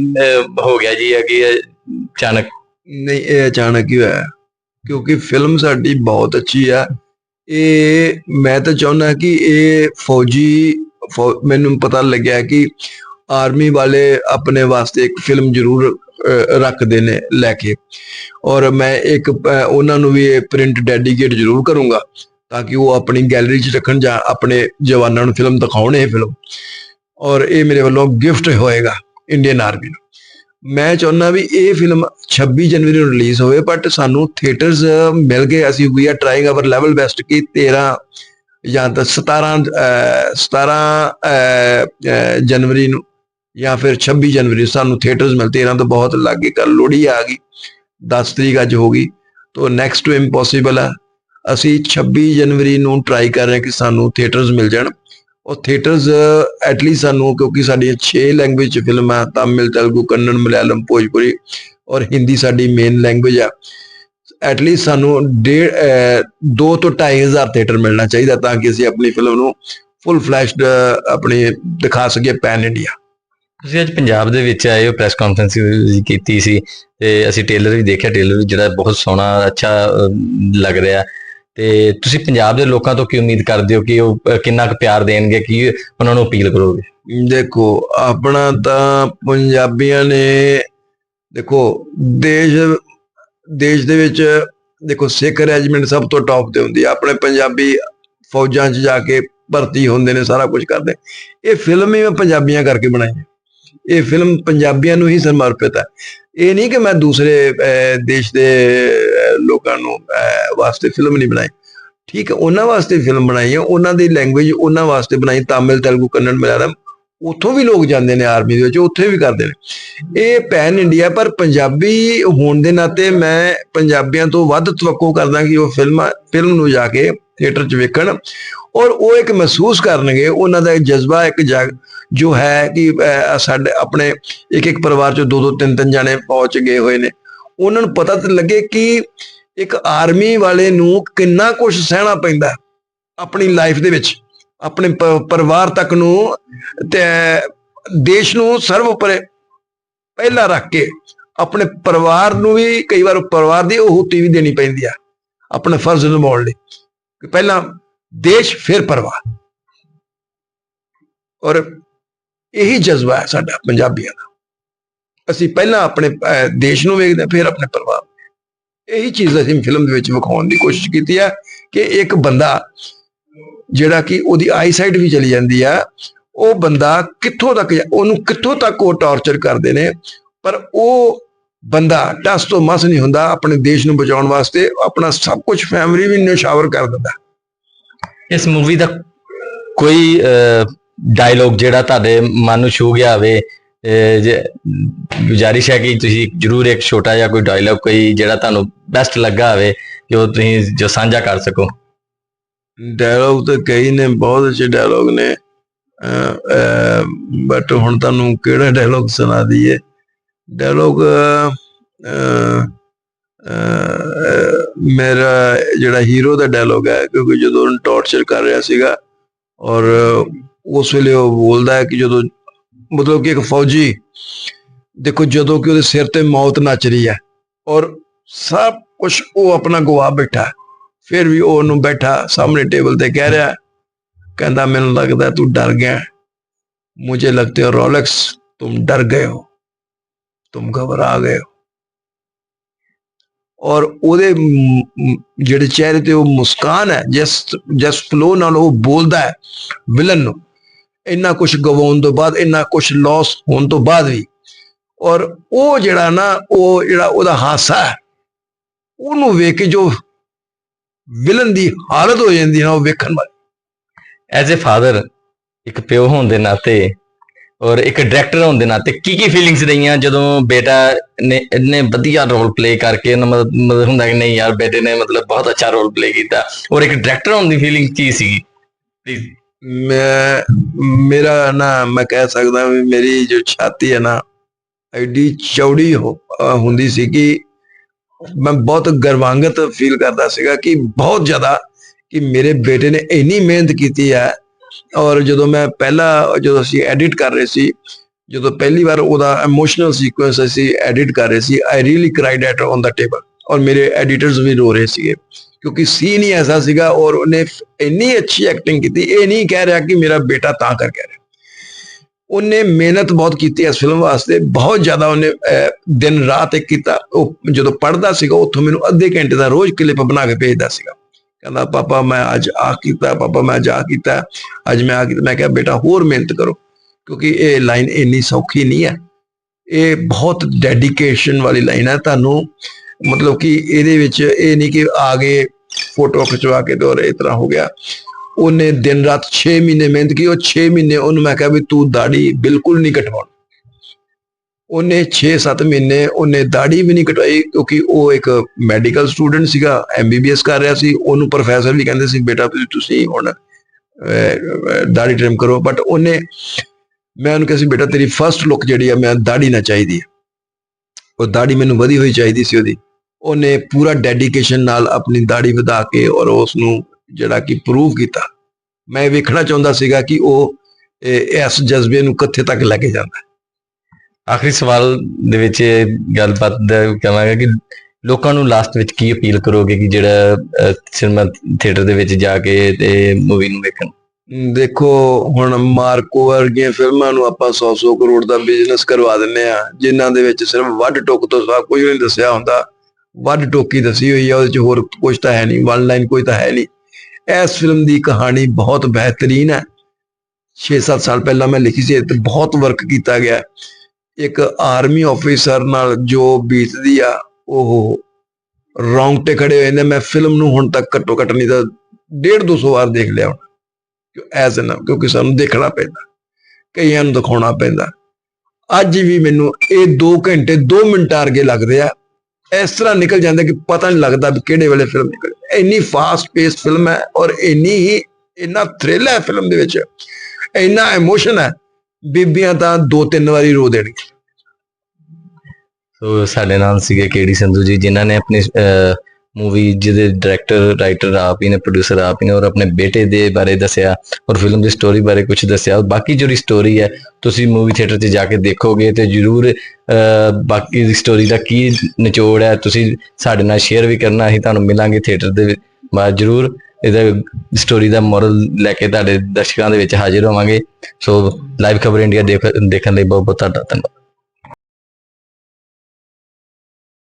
ਹੋ ਗਿਆ ਜੀ ਕਿ ਇਹ ਅਚਾਨਕ? ਨਹੀਂ ਇਹ ਅਚਾਨਕ ਹੀ ਹੋਇਆ। ਕਿਉਂਕਿ ਫਿਲਮ ਸਾਡੀ ਬਹੁਤ ਅੱਛੀ ਆ। ਇਹ ਮੈਂ ਤਾਂ ਚਾਹੁੰਦਾ ਕਿ ਇਹ ਫੌਜੀ, ਫੌ- ਮੈਨੂੰ ਪਤਾ ਲੱਗਿਆ ਕਿ ਆਰਮੀ ਵਾਲੇ ਆਪਣੇ ਵਾਸਤੇ ਇੱਕ ਫਿਲਮ ਜ਼ਰੂਰ ਰੱਖਦੇ ਨੇ ਲੈ ਕੇ। ਔਰ ਮੈਂ ਇੱਕ ਉਹਨਾਂ ਨੂੰ ਵੀ ਇਹ ਪ੍ਰਿੰਟ ਡੈਡੀਕੇਟ ਜ਼ਰੂਰ ਕਰੂੰਗਾ ਤਾਂ ਕਿ ਉਹ ਆਪਣੀ ਗੈਲਰੀ 'ਚ ਰੱਖਣ ਜਾਂ ਆਪਣੇ ਜਵਾਨਾਂ ਨੂੰ ਫਿਲਮ ਦਿਖਾਉਣ ਇਹ ਫਿਲਮ ਔਰ ਇਹ ਮੇਰੇ ਵੱਲੋਂ ਗਿਫਟ ਹੋਏਗਾ ਇੰਡੀਅਨ ਆਰਮੀ ਨੂੰ। ਮੈਂ ਚਾਹੁੰਦਾ ਵੀ ਇਹ ਫਿਲਮ 26 ਜਨਵਰੀ ਨੂੰ ਰਿਲੀਜ਼ ਹੋਵੇ ਬਟ ਸਾਨੂੰ ਥੀਏਟਰਸ ਮਿਲ ਗਏ ਅਸੀਂ ਵੀ ਆ ਟਰਾਈਂਗ ਆਵਰ ਲੈਵਲ ਬੈਸਟ ਕਿ 13 ਜਾਂ ਤਾਂ 17 ਅਹ, 17 ਜਨਵਰੀ ਨੂੰ ਜਾਂ ਫਿਰ 26 ਜਨਵਰੀ ਨੂੰ ਸਾਨੂੰ ਥੀਏਟਰਸ ਮਿਲਤੇ ਇਹਨਾਂ ਤੋਂ ਬਹੁਤ ਲੱਗੇ ਕੱਲ ਲੋਹੜੀ ਆ ਗਈ 10 ਤਰੀਕ ਅੱਜ ਹੋ ਗਈ ਤੋਂ ਨੈਕਸਟ ਟੂ ਇੰਪੋਸੀਬਲ ਆ। ਅਸੀਂ 26 ਜਨਵਰੀ ਨੂੰ ਟਰਾਈ ਕਰ ਰਹੇ ਕਿ ਸਾਨੂੰ ਥੀਏਟਰਸ ਮਿਲ ਜਾਣ। ਉਹ ਥੀਏਟਰਸ ਐਟਲੀਸਟ uh, ਸਾਨੂੰ, ਕਿਉਂਕਿ ਸਾਡੀਆਂ 6 ਲੈਂਗੁਏਜ ਚ ਫਿਲਮਾਂ ਤਾਮਿਲ, ਤੇਲਗੂ, ਕੰਨੜ, ਮਲਿਆਲਮ, ਭੋਜਪੁਰੀ ਔਰ ਹਿੰਦੀ ਸਾਡੀ ਮੇਨ ਲੈਂਗੁਏਜ ਆ। ਐਟਲੀਸਟ ਸਾਨੂੰ ਡੇਢ ਦੋ ਤੋਂ 2500 ਥੀਏਟਰ ਮਿਲਣਾ ਚਾਹੀਦਾ ਤਾਂ ਕਿ ਅਸੀਂ ਆਪਣੀ ਫਿਲਮ ਨੂੰ ਫੁੱਲ ਫਲੈਸ਼ਡ ਆਪਣੇ ਦਿਖਾ ਸਕੀਏ ਪੈਨ ਇੰਡੀਆ ਤੁਸੀਂ ਅੱਜ ਪੰਜਾਬ ਦੇ ਵਿੱਚ ਆਏ ਹੋ ਪ੍ਰੈਸ ਕਾਨਫਰੰਸ ਕੀਤੀ ਸੀ ਤੇ ਅਸੀਂ ਟੇਲਰ ਵੀ ਦੇਖਿਆ ਟੇਲਰ ਵੀ ਜਿਹੜਾ ਬਹੁਤ ਸੋਹਣਾ, ਅੱਛਾ ਲੱਗ ਰਿਹਾ। ਤੇ ਤੁਸੀਂ ਪੰਜਾਬ ਦੇ ਲੋਕਾਂ ਤੋਂ ਕੀ ਉਮੀਦ ਕਰਦੇ ਹੋ ਕਿ ਉਹ ਕਿੰਨਾ ਕੁ ਪਿਆਰ ਦੇਣਗੇ, ਕੀ ਉਹਨਾਂ ਨੂੰ ਅਪੀਲ ਕਰੋਗੇ? ਦੇਖੋ, ਆਪਣਾ ਤਾਂ ਪੰਜਾਬੀਆਂ ਨੇ, ਦੇਖੋ, ਦੇਸ਼ ਦੇਸ਼ ਦੇ ਵਿੱਚ, ਦੇਖੋ, ਸਿੱਖ ਰੈਜੀਮੈਂਟ ਸਭ ਤੋਂ ਟੌਪ ਤੇ ਹੁੰਦੀ ਆ। ਆਪਣੇ ਪੰਜਾਬੀ ਫੌਜਾਂ 'ਚ ਜਾ ਕੇ ਭਰਤੀ ਹੁੰਦੇ ਨੇ, ਸਾਰਾ ਕੁਝ ਕਰਦੇ। ਇਹ ਫਿਲਮ ਹੀ ਮੈਂ ਪੰਜਾਬੀਆਂ ਕਰਕੇ ਬਣਾਈ ਹੈ। ਇਹ ਫਿਲਮ ਪੰਜਾਬੀਆਂ ਨੂੰ ਹੀ ਸਮਰਪਿਤ ਹੈ। ਇਹ ਨਹੀਂ ਕਿ ਮੈਂ ਦੂਸਰੇ ਦੇਸ਼ ਦੇ ਲੋਕਾਂ ਨੂੰ ਵਾਸਤੇ ਫਿਲਮ ਨਹੀਂ ਬਣਾਈ। ਠੀਕ ਹੈ, ਉਹਨਾਂ ਵਾਸਤੇ ਫਿਲਮ ਬਣਾਈ ਹੈ, ਉਹਨਾਂ ਦੀ ਲੈਂਗੁਏਜ ਉਹਨਾਂ ਵਾਸਤੇ ਬਣਾਈ, ਤਾਮਿਲ, ਤੇਲਗੂ, ਕੰਨੜ, ਮਲਿਆਲਮ, ਉੱਥੋਂ ਵੀ ਲੋਕ ਜਾਂਦੇ ਨੇ ਆਰਮੀ ਦੇ ਵਿੱਚ, ਉੱਥੇ ਵੀ ਕਰਦੇ ਨੇ। ਇਹ ਪੈਨ ਇੰਡੀਆ ਪਰ ਪੰਜਾਬੀ ਹੋਣ ਦੇ ਨਾਤੇ ਮੈਂ ਪੰਜਾਬੀਆਂ ਤੋਂ ਵੱਧ ਤਵੱਕੋ ਕਰਦਾ ਕਿ ਉਹ ਫਿਲਮ ਫਿਲਮ ਨੂੰ ਜਾ ਕੇ ਥੀਏਟਰ 'ਚ ਵੇਖਣ। ਔਰ ਉਹ ਇੱਕ ਮਹਿਸੂਸ ਕਰਨਗੇ, ਉਹਨਾਂ ਦਾ ਇੱਕ ਜਜ਼ਬਾ, ਇੱਕ ਜਗ ਜੋ ਹੈ ਕਿ ਸਾਡੇ ਆਪਣੇ ਇੱਕ ਇੱਕ ਪਰਿਵਾਰ 'ਚ ਦੋ ਦੋ ਤਿੰਨ ਤਿੰਨ ਜਾਣੇ ਪਹੁੰਚ ਗਏ ਹੋਏ ਨੇ। ਉਹਨਾਂ ਨੂੰ ਪਤਾ ਤਾਂ ਲੱਗੇ ਕਿ ਇੱਕ ਆਰਮੀ ਵਾਲੇ ਨੂੰ ਕਿੰਨਾ ਕੁਝ ਸਹਿਣਾ ਪੈਂਦਾ ਆਪਣੀ ਲਾਈਫ ਦੇ ਵਿੱਚ ਆਪਣੇ ਪ- ਪਰਿਵਾਰ ਤੱਕ ਨੂੰ ਤੇ ਦੇਸ਼ ਨੂੰ ਸਰਵ ਉੱਪਰ ਪਹਿਲਾਂ ਰੱਖ ਕੇ ਆਪਣੇ ਪਰਿਵਾਰ ਨੂੰ ਵੀ ਕਈ ਵਾਰ ਪਰਿਵਾਰ ਦੀ ਉਹੂਤੀ ਵੀ ਦੇਣੀ ਪੈਂਦੀ ਆ ਆਪਣੇ ਫਰਜ਼ ਨਿਭਾਉਣ ਲਈ। ਕਿ ਪਹਿਲਾਂ ਦੇਸ਼ ਫਿਰ ਪਰਿਵਾਰ। ਔਰ ਇਹੀ ਜਜ਼ਬਾ ਹੈ ਸਾਡਾ ਪੰਜਾਬੀਆਂ ਦਾ। ਅਸੀਂ ਪਹਿਲਾਂ ਆਪਣੇ ਅਹ, ਦੇਸ਼ ਨੂੰ ਵੇਖਦੇ ਹਾਂ, ਫਿਰ ਆਪਣੇ ਪਰਿਵਾਰ ਇਹੀ ਚੀਜ਼ ਅਸੀਂ ਫਿਲਮ ਦੇ ਵਿੱਚ ਵਿਖਾਉਣ ਦੀ ਕੋਸ਼ਿਸ਼ ਕੀਤੀ ਹੈ ਕਿ ਇੱਕ ਬੰਦਾ ਜਿਹੜਾ ਕਿ ਉਹਦੀ ਆਈਸਾਈਟ ਵੀ ਚਲੀ ਜਾਂਦੀ ਆ, ਉਹ ਬੰਦਾ ਕਿੱਥੋਂ ਤੱਕ ਉਹਨੂੰ ਕਿੱਥੋਂ ਤੱਕ ਉਹ ਟਾਰਚਰ ਕਰਦੇ ਨੇ, ਪਰ ਉਹ ਬੰਦਾ ਟਸ ਤੋਂ ਮਸ ਨਹੀਂ ਹੁੰਦਾ, ਆਪਣੇ ਦੇਸ਼ ਨੂੰ ਬਚਾਉਣ ਵਾਸਤੇ, ਆਪਣਾ ਸਭ ਕੁਝ ਫੈਮਿਲੀ ਵੀ ਨਿਸ਼ਾਵਰ ਕਰ ਦਿੰਦਾ। ਇਸ ਮੂਵੀ ਦਾ ਕੋਈ ਡਾਇਲੋਗ ਜਿਹੜਾ ਤੁਹਾਡੇ ਮਨ ਨੂੰ ਛੂ ਗਿਆ ਹੋਵੇ ਗੁਜ਼ਾਰਿਸ਼ ਹੈ ਕਿ ਤੁਸੀਂ ਜਰੂਰ ਇੱਕ ਛੋਟਾ ਜਿਹਾ ਕੋਈ ਡਾਇਲੋਗ ਕੋਈ ਜਿਹੜਾ ਤੁਹਾਨੂੰ ਬੈਸਟ ਲੱਗਾ ਹੋਵੇ, ਜੋ ਤੁਸੀਂ ਜੋ ਸਾਂਝਾ ਕਰ ਸਕੋ। ਡਾਇਲੌਗ ਤਾਂ ਕਈ ਨੇ, ਬਹੁਤ ਅੱਛੇ ਡਾਇਲੌਗ ਨੇ। ਬਟ ਹੁਣ ਤੁਹਾਨੂੰ ਕਿਹੜਾ ਡਾਇਲੌਗ ਸੁਣਾ ਦਈਏ? ਡਾਇਲੌਗ ਮੇਰਾ ਜਿਹੜਾ ਹੀਰੋ ਦਾ ਡਾਇਲੌਗ ਹੈ, ਕਿਉਂਕਿ ਜਦੋਂ ਉਹਨੂੰ ਟੌਰਚਰ ਕਰ ਰਿਹਾ ਸੀਗਾ, ਔਰ ਉਸ ਵੇਲੇ ਉਹ ਬੋਲਦਾ ਹੈ ਕਿ ਜਦੋਂ ਮਤਲਬ ਕਿ ਇੱਕ ਫੌਜੀ ਦੇਖੋ ਜਦੋਂ ਕਿ ਉਹਦੇ ਸਿਰ ਤੇ ਮੌਤ ਨੱਚ ਰਹੀ ਹੈ ਔਰ ਸਭ ਕੁਝ ਉਹ ਆਪਣਾ ਗਵਾ ਬੈਠਾ ਹੈ। ਫਿਰ ਵੀ ਉਹ ਉਹਨੂੰ ਬੈਠਾ ਸਾਹਮਣੇ ਟੇਬਲ ਤੇ ਕਹਿ ਰਿਹਾ ਕਹਿੰਦਾ ਮੈਨੂੰ ਲੱਗਦਾ ਤੂੰ ਡਰ ਗਿਆ ਮੁਝੇ लगते हो रोलेक्स तुम डर गए हो तुम घबरा गए हो ਔਰ ਉਹਦੇ ਮ- ਮ- ਜਿਹੜੇ ਚਿਹਰੇ ਤੇ ਉਹ ਮੁਸਕਾਨ ਹੈ ਜਿਸ ਜਿਸ ਫਲੋ ਨਾਲ ਉਹ ਬੋਲਦਾ ਹੈ ਵਿਲਨ ਨੂੰ ਇੰਨਾ ਕੁਝ ਗਵਾਉਣ ਤੋਂ ਬਾਅਦ, ਇੰਨਾ ਕੁਝ ਲਾਸ ਹੋਣ ਤੋਂ ਬਾਅਦ ਵੀ। ਔਰ ਉਹ ਜਿਹੜਾ ਨਾ, ਉਹ ਜਿਹੜਾ ਉਹਦਾ ਹਾਸਾ ਹੈ, ਉਹਨੂੰ ਵੇਖ ਕੇ ਜੋ ਵਿਲਨ ਦੀ ਹਾਲਤ ਹੋ ਜਾਂਦੀ ਨਾ, ਉਹ ਵੇਖਣ ਵਾਲੀ। ਐਜ਼ ਅ ਫਾਦਰ ਇੱਕ ਪਿਓ ਹੋਣ ਦੇ ਨਾਤੇ ਔਰ ਇੱਕ ਡਾਇਰੈਕਟਰ ਹੋਣ ਦੇ ਨਾਤੇ ਕੀ ਕੀ ਫੀਲਿੰਗਸ ਰਹੀਆਂ ਜਦੋਂ ਬੇਟਾ ਨੇ ਇੰਨੇ ਵਧੀਆ ਰੋਲ ਪਲੇ ਕਰਕੇ ਮਤਲਬ ਮਤਲਬ ਹੁੰਦਾ ਕਿ ਨਹੀਂ ਯਾਰ ਬੇਟੇ ਨੇ ਮਤਲਬ ਬਹੁਤ ਅੱਛਾ ਰੋਲ ਪਲੇ ਕੀਤਾ। ਔਰ ਇੱਕ ਡਾਇਰੈਕਟਰ ਹੋਣ ਦੀ ਫੀਲਿੰਗ ਕੀ ਸੀਗੀ? ਪਲੀਜ਼ ਮੈਂ, ਮੇਰਾ ਨਾ, ਮੈਂ ਕਹਿ ਸਕਦਾ ਵੀ ਮੇਰੀ ਜੋ ਛਾਤੀ ਹੈ ਨਾ, ਐਡੀ ਚੌੜੀ ਹੁੰਦੀ ਸੀ ਕਿ ਮੈਂ ਬਹੁਤ ਗਰਵਾਂਗਤ ਫੀਲ ਕਰਦਾ ਸੀਗਾ ਕਿ ਬਹੁਤ ਜ਼ਿਆਦਾ ਕਿ ਮੇਰੇ ਬੇਟੇ ਨੇ ਇੰਨੀ ਮਿਹਨਤ ਕੀਤੀ ਹੈ। ਔਰ ਜਦੋਂ ਮੈਂ ਪਹਿਲਾ, ਜਦੋਂ ਅਸੀਂ ਐਡਿਟ ਕਰ ਰਹੇ ਸੀ, ਜਦੋਂ ਪਹਿਲੀ ਵਾਰ ਉਹਦਾ ਇਮੋਸ਼ਨਲ ਸੀਕੁਐਂਸ ਅਸੀਂ ਐਡਿਟ ਕਰ ਰਹੇ ਸੀ I really cried at on the table ਔਰ ਮੇਰੇ ਐਡੀਟਰਸ ਵੀ ਰੋ ਰਹੇ ਸੀਗੇ। ਕਿਉਂਕਿ ਸੀਨ ਹੀ ਐਸਾ ਸੀਗਾ ਔਰ ਉਹਨੇ ਇੰਨੀ ਅੱਛੀ ਐਕਟਿੰਗ ਕੀਤੀ, ਇਹ ਨਹੀਂ ਕਹਿ ਰਿਹਾ ਕਿ ਮੇਰਾ ਬੇਟਾ ਤਾਂ ਕਰ ਕਹਿ ਰਿਹਾ। ਉਹਨੇ ਮਿਹਨਤ ਬਹੁਤ ਕੀਤੀ ਇਸ ਫਿਲਮ ਵਾਸਤੇ, ਬਹੁਤ ਜ਼ਿਆਦਾ ਉਹਨੇ ਦਿਨ ਰਾਤ ਇੱਕ ਕੀਤਾ। ਉਹ ਜਦੋਂ ਪੜਦਾ ਸੀਗਾ, ਉੱਥੋਂ ਮੈਨੂੰ ਅੱਧੇ ਘੰਟੇ ਦਾ ਰੋਜ਼ ਕਲਿੱਪ ਬਣਾ ਕੇ ਭੇਜਦਾ ਸੀਗਾ। ਕਹਿੰਦਾ, ਪਾਪਾ, ਮੈਂ ਅੱਜ ਆ ਕੀਤਾ, ਪਾਪਾ, ਮੈਂ ਅੱਜ ਆ ਕੀਤਾ, ਅੱਜ ਮੈਂ ਆ ਕੀਤਾ। ਮੈਂ ਕਿਹਾ, ਬੇਟਾ, ਹੋਰ ਮਿਹਨਤ ਕਰੋ, ਕਿਉਂਕਿ ਇਹ ਲਾਈਨ ਇੰਨੀ ਸੌਖੀ ਨਹੀਂ ਹੈ। ਇਹ ਬਹੁਤ ਡੈਡੀਕੇਸ਼ਨ ਵਾਲੀ ਲਾਈਨ ਹੈ। ਤੁਹਾਨੂੰ ਮਤਲਬ ਕਿ ਇਹਦੇ ਵਿੱਚ ਇਹ ਨਹੀਂ ਕਿ ਆ ਗਏ ਫੋਟੋ ਖਿਚਵਾ ਕੇ ਤੇ ਔਰ ਇਸ ਤਰ੍ਹਾਂ ਹੋ ਗਿਆ। ਉਹਨੇ ਦਿਨ ਰਾਤ 6 ਮਹੀਨੇ ਮਿਹਨਤ ਕੀਤੀ, ਉਹ 6 ਮਹੀਨੇ ਉਹਨੂੰ ਮੈਂ ਕਿਹਾ ਵੀ ਤੂੰ ਦਾੜੀ ਬਿਲਕੁਲ ਨਹੀਂ ਕਟਵਾਉਣ। ਉਹਨੇ 6-7 ਮਹੀਨੇ ਉਹਨੇ ਦਾੜੀ ਵੀ ਨਹੀਂ ਕਟਵਾਈ ਕਿਉਂਕਿ ਉਹ ਇੱਕ ਮੈਡੀਕਲ ਸਟੂਡੈਂਟ ਸੀਗਾ ਐਮਬੀਬੀਐਸ ਕਰ ਰਿਹਾ ਸੀ। ਉਹਨੂੰ ਪ੍ਰੋਫੈਸਰ ਵੀ ਕਹਿੰਦੇ ਸੀ, ਬੇਟਾ ਵੀ ਤੁਸੀਂ ਹੁਣ ਦਾੜੀ ਟ੍ਰਿਮ ਕਰੋ। ਬਟ ਉਹਨੇ ਮੈਂ ਉਹਨੂੰ ਕਿਹਾ ਸੀ, ਬੇਟਾ ਤੇਰੀ ਫਰਸਟ ਲੁੱਕ ਜਿਹੜੀ ਆ, ਮੈਂ ਦਾੜੀ ਨਾ ਚਾਹੀਦੀ ਉਹ ਦਾੜੀ ਮੈਨੂੰ ਵਧੀ ਹੋਈ ਚਾਹੀਦੀ ਸੀ ਉਹਦੀ। ਉਹਨੇ ਪੂਰਾ ਡੈਡੀਕੇਸ਼ਨ ਨਾਲ ਆਪਣੀ ਦਾੜੀ ਵਧਾ ਕੇ ਔਰ ਉਸ ਨੂੰ ਜਿਹੜਾ ਕਿ ਪ੍ਰੂਵ ਕੀਤਾ। ਮੈਂ ਵੇਖਣਾ ਚਾਹੁੰਦਾ ਸੀਗਾ ਕਿ ਉਹ ਇਸ ਜਜ਼ਬੇ ਨੂੰ ਕਿੱਥੇ ਤੱਕ ਲੈ ਕੇ ਜਾਂਦਾ। ਆਖਰੀ ਸਵਾਲ ਦੇ ਵਿੱਚ ਇਹ ਗੱਲਬਾਤ ਦਾ ਕਹਾਂਗਾ ਕਿ ਲੋਕਾਂ ਨੂੰ ਲਾਸਟ ਵਿੱਚ ਕੀ ਅਪੀਲ ਕਰੋਗੇ ਕਿ ਜਿਹੜਾ ਸਿਨੇਮਾ ਥੀਏਟਰ ਦੇ ਵਿੱਚ ਜਾ ਕੇ ਤੇ ਮੂਵੀ ਨੂੰ ਵੇਖਣ? ਦੇਖੋ ਹੁਣ ਮਾਰਕੋ ਵਰਗੀਆਂ ਫਿਲਮਾਂ ਨੂੰ ਆਪਾਂ 100-100 ਕਰੋੜ ਦਾ ਬਿਜ਼ਨਸ ਕਰਵਾ ਦਿੰਨੇ ਆ ਜਿਨ੍ਹਾਂ ਦੇ ਵਿੱਚ ਸਿਰਫ ਵੱਡ ਟੁੱਕ ਤੋਂ ਸਿਵਾ ਕੁਝ ਨਹੀਂ ਦੱਸਿਆ ਹੁੰਦਾ। ਵੱਡ ਟੋਕੀ ਦੱਸੀ ਹੋਈ ਹੈ ਉਹਦੇ ਚ ਹੋਰ ਕੁਝ ਤਾਂ ਹੈ ਨਹੀਂ ਵਨ ਲਾਈਨ ਕੋਈ ਤਾਂ ਹੈ ਨਹੀਂ। ਇਸ ਫਿਲਮ ਦੀ ਕਹਾਣੀ ਬਹੁਤ ਬਿਹਤਰੀਨ ਹੈ। 6-7 ਸਾਲ ਪਹਿਲਾਂ ਮੈਂ ਲਿਖੀ ਸੀ, ਇਹ ਤੇ ਬਹੁਤ ਵਰਕ ਕੀਤਾ ਗਿਆ। ਇੱਕ ਆਰਮੀ ਆਫੀਸਰ ਨਾਲ ਜੋ ਬੀਤਦੀ ਆ, ਉਹ ਰੌਂਗਟੇ ਖੜੇ ਹੋਏ ਨੇ। ਮੈਂ ਫਿਲਮ ਨੂੰ ਹੁਣ ਤੱਕ ਘੱਟੋ ਘੱਟ ਨਹੀਂ ਤਾਂ 1.5 200 ਵਾਰ ਦੇਖ ਲਿਆ ਹੁਣ। ਐਜ਼ ਨਾ, ਕਿਉਂਕਿ ਸਾਨੂੰ ਦੇਖਣਾ ਪੈਂਦਾ, ਕਈਆਂ ਨੂੰ ਦਿਖਾਉਣਾ ਪੈਂਦਾ। ਅੱਜ ਵੀ ਮੈਨੂੰ ਇਹ 2 ਘੰਟੇ 2 ਮਿੰਟ ਅਰਗੇ ਲੱਗਦੇ ਆ। ਇਸ ਤਰ੍ਹਾਂ ਨਿਕਲ ਜਾਂਦਾ ਕਿ ਪਤਾ ਨਹੀਂ ਲੱਗਦਾ ਵੀ ਕਿਹੜੇ ਵੇਲੇ ਫਿਲਮ ਨਿਕਲ ਇੰਨੀ ਫਾਸਟ ਪੇਸ ਫਿਲਮ ਹੈ ਔਰ ਇੰਨੀ ਹੀ ਇੰਨਾ ਥ੍ਰਿਲ ਹੈ ਫਿਲਮ ਦੇ ਵਿੱਚ। ਇੰਨਾ ਇਮੋਸ਼ਨ ਹੈ, ਬੀਬੀਆਂ ਤਾਂ ਦੋ ਤਿੰਨ ਵਾਰੀ ਰੋ ਦੇਣਗੀਆਂ। ਸੋ ਸਾਡੇ ਨਾਲ ਸੀਗੇ ਕੇਡੀ ਸੰਧੂ ਜੀ, ਜਿਨ੍ਹਾਂ ਨੇ ਆਪਣੀ ਮੂਵੀ ਜਿਹਦੇ ਡਾਇਰੈਕਟਰ ਰਾਈਟਰ ਆਪ ਹੀ ਨੇ ਪ੍ਰੋਡਿਊਸਰ ਆਪ ਹੀ ਨੇ ਔਰ ਆਪਣੇ ਬੇਟੇ ਦੇ ਬਾਰੇ ਦੱਸਿਆ ਔਰ ਫਿਲਮ ਦੀ ਸਟੋਰੀ ਬਾਰੇ ਕੁਝ ਦੱਸਿਆ ਔਰ ਬਾਕੀ ਜਿਹੜੀ ਸਟੋਰੀ ਹੈ, ਤੁਸੀਂ ਮੂਵੀ ਥੀਏਟਰ 'ਚ ਜਾ ਕੇ ਦੇਖੋਗੇ ਤੇ ਜਰੂਰ ਬਾਕੀ ਦੀ ਸਟੋਰੀ ਦਾ ਕੀ ਨਿਚੋੜ ਹੈ, ਤੁਸੀਂ ਸਾਡੇ ਨਾਲ ਸ਼ੇਅਰ ਵੀ ਕਰਨਾ, ਅਸੀਂ ਤੁਹਾਨੂੰ ਮਿਲਾਂਗੇ ਥੀਏਟਰ ਦੇ ਬਾਅਦ ਜਰੂਰ ਇਹਦਾ ਸਟੋਰੀ ਦਾ ਮੋਰਲ ਲੈ ਕੇ ਤੁਹਾਡੇ ਦਰਸ਼ਕਾਂ ਦੇ ਵਿੱਚ ਹਾਜ਼ਰ ਹੋਵਾਂਗੇ। ਸੋ ਲਾਈਵ ਖਬਰ ਇੰਡੀਆ ਦੇਖਣ ਲਈ ਬਹੁਤ ਬਹੁਤ ਤੁਹਾਡਾ ਧੰਨਵਾਦ।